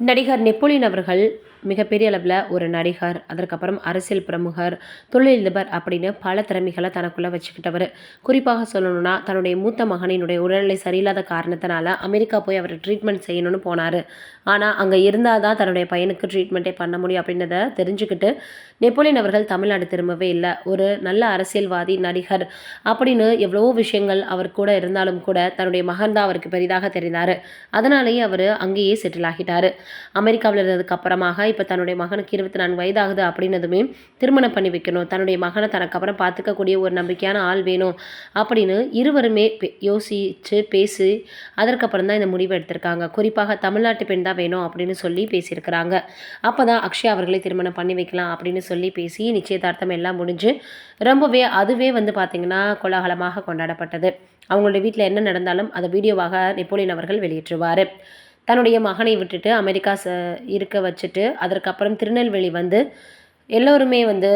நடிகர் நெப்போலியன் அவர்கள் மிகப்பெரிய அளவில் ஒரு நடிகர் அதற்கப்புறம் அரசியல் பிரமுகர் தொழிலதிபர் அப்படின்னு பல திறமைகளை தனக்குள்ளே வச்சுக்கிட்டவர். குறிப்பாக சொல்லணும்னா தன்னுடைய மூத்த மகனினுடைய உடல்நிலை சரியில்லாத காரணத்தினால அமெரிக்கா போய் அவர் ட்ரீட்மெண்ட் செய்யணும்னு போனார். ஆனால் அங்கே இருந்தால் தான் தன்னுடைய பையனுக்கு ட்ரீட்மெண்ட்டே பண்ண முடியும் அப்படின்றத தெரிஞ்சுக்கிட்டு நெப்போலியன் அவர்கள் தமிழ்நாடு திரும்பவே இல்லை. ஒரு நல்ல அரசியல்வாதி நடிகர் அப்படின்னு எவ்வளவோ விஷயங்கள் அவர் கூட இருந்தாலும் கூட தன்னுடைய மகன் தான் அவருக்கு பெரிதாக தெரிந்தார். அதனாலேயே அவர் அங்கேயே செட்டில் ஆகிட்டார். அமெரிக்காவில் இருந்ததுக்கு அப்புறமாக இப்போ தன்னுடைய மகனுக்கு இருபத்தி நான்கு வயதாகுது அப்படின்னதுமே திருமணம் பண்ணி வைக்கணும். தன்னுடைய மகனை தனக்கு அப்புறம் பார்த்துக்கக்கூடிய ஒரு நம்பிக்கையான ஆள் வேணும் அப்படின்னு இருவருமே யோசித்து பேசி அதற்கப்புறம் தான் இந்த முடிவை எடுத்திருக்காங்க. குறிப்பாக தமிழ்நாட்டு பெண் தான் வேணும் அப்படின்னு சொல்லி பேசியிருக்கிறாங்க. அப்போ தான் அக்ஷயா அவர்களை திருமணம் பண்ணி வைக்கலாம் அப்படின்னு சொல்லி பேசி நிச்சயதார்த்தம் எல்லாம் முடிஞ்சு ரொம்பவே அதுவே வந்து பார்த்திங்கன்னா கோலாகலமாக கொண்டாடப்பட்டது. அவங்களுடைய வீட்டில் என்ன நடந்தாலும் அதை வீடியோவாக நெப்போலியன் அவர்கள் வெளியிட்டுருவார். தன்னுடைய மகனை விட்டுட்டு அமெரிக்கா ச இருக்க வச்சுட்டு அதற்கப்புறம் திருநெல்வேலி வந்து எல்லோருமே வந்து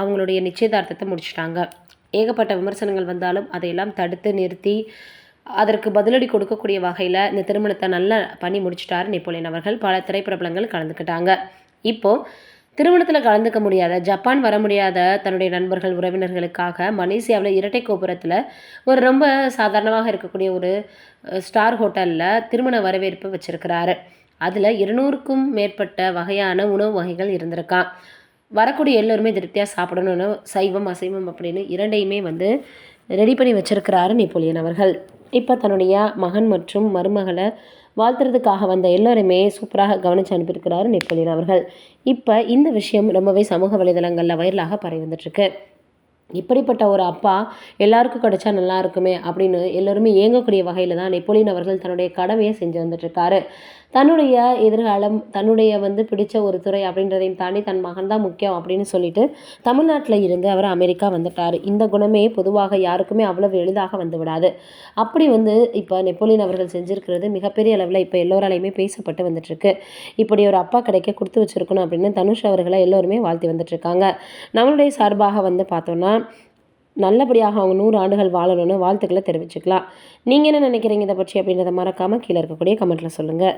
அவங்களுடைய நிச்சயதார்த்தத்தை முடிச்சிட்டாங்க. ஏகப்பட்ட விமர்சனங்கள் வந்தாலும் அதையெல்லாம் தடுத்து நிறுத்தி அதற்கு பதிலடி கொடுக்கக்கூடிய வகையில் இந்த திருமணத்தை நல்லா பண்ணி முடிச்சிட்டாரு நெப்போலியன் அவர்கள். பல திரைப்பிரபலங்கள் கலந்துக்கிட்டாங்க. இப்போது திருமணத்தில் கலந்துக்க முடியாத ஜப்பான் வர முடியாத தன்னுடைய நண்பர்கள் உறவினர்களுக்காக மலேசியாவில் இரட்டை கோபுரத்தில் ஒரு ரொம்ப சாதாரணமாக இருக்கக்கூடிய ஒரு ஸ்டார் ஹோட்டலில் திருமண வரவேற்பு வச்சுருக்கிறாரு. அதில் இருநூறுக்கும் மேற்பட்ட வகையான உணவு வகைகள் இருந்திருக்கான் வரக்கூடிய எல்லோருமே திருப்தியாக சாப்பிடணும்னு சைவம் அசைவம் அப்படின்னு இரண்டையுமே வந்து ரெடி பண்ணி வச்சுருக்கிறாரு நெப்போலியன் அவர்கள். இப்போ தன்னுடைய மகன் மற்றும் மருமகளை வாழ்த்துறதுக்காக வந்த எல்லோருமே சூப்பராக கவனித்து அனுப்பியிருக்கிறாரு நெப்போலியன் அவர்கள். இப்போ இந்த விஷயம் ரொம்பவே சமூக வலைதளங்களில் வைரலாக பரவி வந்துட்டுருக்கு இப்படிப்பட்ட ஒரு அப்பா எல்லாருக்கும் கிடைச்சா நல்லா இருக்குமே அப்படின்னு எல்லோருமே இயங்கக்கூடிய வகையில் தான் நெப்போலியன் அவர்கள் தன்னுடைய கடமையை செஞ்சு வந்துட்டுருக்காரு. தன்னுடைய எதிர்காலம் தன்னுடைய வந்து பிடிச்ச ஒரு துறை அப்படின்றதையும் தாண்டி தன் மகன் தான் முக்கியம் அப்படின்னு சொல்லிட்டு தமிழ்நாட்டில் இருந்து அவர் அமெரிக்கா வந்துட்டார். இந்த குணமே பொதுவாக யாருக்குமே அவ்வளவு எளிதாக வந்து விடாது அப்படி வந்து இப்போ நெப்போலியன் அவர்கள் செஞ்சுருக்கிறது மிகப்பெரிய அளவில் இப்போ எல்லோராலையுமே பேசப்பட்டு வந்துட்டுருக்கு. இப்படி ஒரு அப்பா கிடைக்க கொடுத்து வச்சுருக்கணும் அப்படின்னு தனுஷ் அவர்களை எல்லோருமே வாழ்த்தி வந்துட்டுருக்காங்க. நம்மளுடைய சார்பாக வந்து பார்த்தோன்னா நல்லபடியாக அவங்க நூறு ஆண்டுகள் வாழணும்னு வாழ்த்துக்களை தெரிவிச்சுக்கலாம். நீங்கள் என்ன நினைக்கிறீங்க? இதை பற்றி அப்படின்றத மறக்காமல் கீழே இருக்கக்கூடிய கமெண்ட்டில் சொல்லுங்கள்